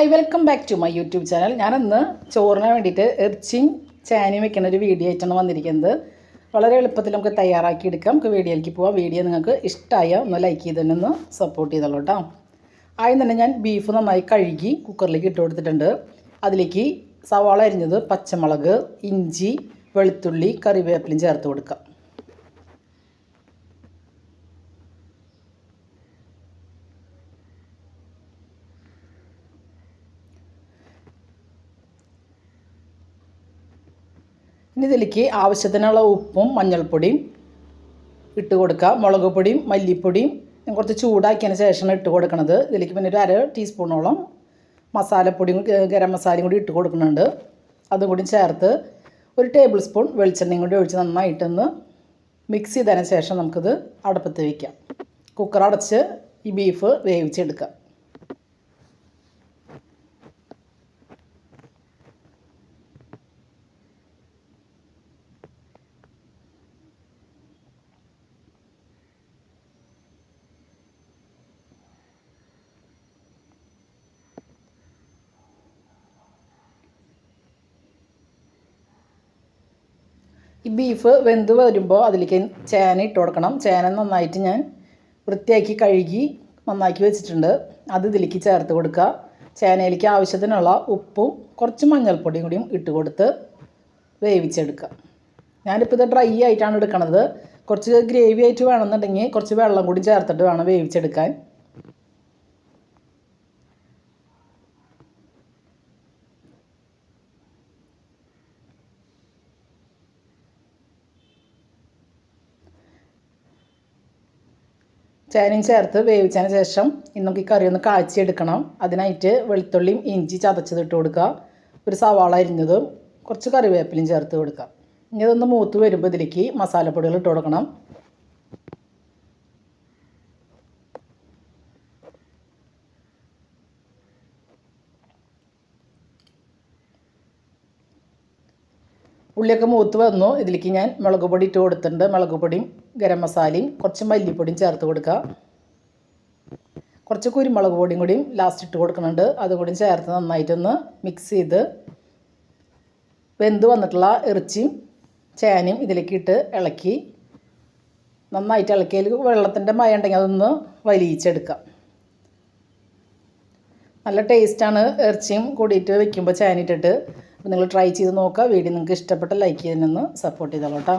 Hi welcome back to my YouTube channel. ഞാനിന്ന് ചോറിന് വേണ്ടിയിട്ട് എർച്ചിങ് ചാനയും വെക്കുന്ന ഒരു വീഡിയോ ആയിട്ടാണ് വന്നിരിക്കുന്നത്. വളരെ എളുപ്പത്തിൽ നമുക്ക് തയ്യാറാക്കി എടുക്കാം. നമുക്ക് വീഡിയോയിലേക്ക് പോവാം. വീഡിയോ നിങ്ങൾക്ക് ഇഷ്ടമായ ഒന്ന് ലൈക്ക് ചെയ്ത് തന്നെ ഒന്ന് സപ്പോർട്ട് ചെയ്തോളൂ കേട്ടോ. ആദ്യം തന്നെ ഞാൻ ബീഫ് നന്നായി കഴുകി കുക്കറിലേക്ക് ഇട്ട് കൊടുത്തിട്ടുണ്ട്. അതിലേക്ക് സവാള അരിഞ്ഞത് പച്ചമുളക് ഇഞ്ചി വെളുത്തുള്ളി കറിവേപ്പിലും ചേർത്ത് കൊടുക്കാം. ഇനി ഇതിലേക്ക് ആവശ്യത്തിനുള്ള ഉപ്പും മഞ്ഞൾപ്പൊടിയും ഇട്ട് കൊടുക്കുക. മുളക് പൊടിയും മല്ലിപ്പൊടിയും കുറച്ച് ചൂടാക്കിയതിന് ശേഷമാണ് ഇട്ട് കൊടുക്കുന്നത്. ഇതിലേക്ക് പിന്നെ ഒരു അര ടീസ്പൂണോളം മസാലപ്പൊടിയും ഗരം മസാലയും കൂടി ഇട്ട് കൊടുക്കുന്നുണ്ട്. അതും കൂടി ചേർത്ത് ഒരു ടേബിൾ സ്പൂൺ വെളിച്ചെണ്ണയും കൂടി ഒഴിച്ച് നന്നായിട്ടൊന്ന് മിക്സ് ചെയ്തതിന് ശേഷം നമുക്കിത് അടുപ്പത്ത് വയ്ക്കാം കുക്കർ അടച്ച് ഈ ബീഫ് വേവിച്ചെടുക്കാം. ഈ ബീഫ് വെന്ത് വരുമ്പോൾ അതിലേക്ക് ചേന ഇട്ട് കൊടുക്കണം. ചേന നന്നായിട്ട് ഞാൻ വൃത്തിയാക്കി കഴുകി നന്നാക്കി വെച്ചിട്ടുണ്ട്. അത് ഇതിലേക്ക് ചേർത്ത് കൊടുക്കുക. ചേനയിലേക്ക് ആവശ്യത്തിനുള്ള ഉപ്പും കുറച്ച് മഞ്ഞൾപ്പൊടിയും കൂടിയും ഇട്ട് കൊടുത്ത് വേവിച്ചെടുക്കുക. ഞാനിപ്പോൾ ഇത് ഡ്രൈ ആയിട്ടാണ് എടുക്കുന്നത് കുറച്ച് ഗ്രേവി ആയിട്ട് വേണമെന്നുണ്ടെങ്കിൽ കുറച്ച് വെള്ളം കൂടി ചേർത്തിട്ട് വേണം വേവിച്ചെടുക്കാൻ. ചേനയും ചേർത്ത് വേവിച്ചതിന് ശേഷം ഇന്നൊക്കെ ഈ കറി ഒന്ന് കാച്ചിയെടുക്കണം. അതിനായിട്ട് വെളുത്തുള്ളിയും ഇഞ്ചി ചതച്ചത് ഇട്ട് കൊടുക്കുക. ഒരു സവാള അരിഞ്ഞതും കുറച്ച് കറിവേപ്പിലയും ചേർത്ത് കൊടുക്കുക. ഇനി ഇതൊന്ന് മൂത്ത് വരുമ്പോൾ ഇതിലേക്ക് മസാലപ്പൊടികൾ ഇട്ട് കൊടുക്കണം. ഉള്ളിയൊക്കെ മൂത്ത് വന്നു. ഇതിലേക്ക് ഞാൻ മുളക് പൊടി ഇട്ട് കൊടുത്തിട്ടുണ്ട്. മുളക് പൊടിയും ഗരം മസാലയും കുറച്ച് മല്ലിപ്പൊടിയും ചേർത്ത് കൊടുക്കുക കുറച്ച് കുരുമുളക് പൊടിയും കൂടിയും ലാസ്റ്റ് ഇട്ട് കൊടുക്കുന്നുണ്ട്. അതും കൂടി ചേർത്ത് നന്നായിട്ടൊന്ന് മിക്സ് ചെയ്ത് വെന്ത് വന്നിട്ടുള്ള ഇറച്ചിയും ചേനയും ഇതിലേക്ക് ഇട്ട് ഇളക്കി. നന്നായിട്ട് ഇളക്കിയതിൽ വെള്ളത്തിന്റെ മയ ഉണ്ടെങ്കിൽ അതൊന്ന് വലിയിച്ചെടുക്കാം. നല്ല ടേസ്റ്റാണ് ഇറച്ചിയും കൂടിയിട്ട് വെക്കുമ്പോൾ ചേനിട്ടിട്ട് അപ്പോൾ നിങ്ങൾ ട്രൈ ചെയ്ത് നോക്കുക. വീഡിയോ നിങ്ങൾക്ക് ഇഷ്ടപ്പെട്ട ലൈക്ക് ചെയ്തതിനൊന്ന് സപ്പോർട്ട് ചെയ്തോളൂ കേട്ടോ.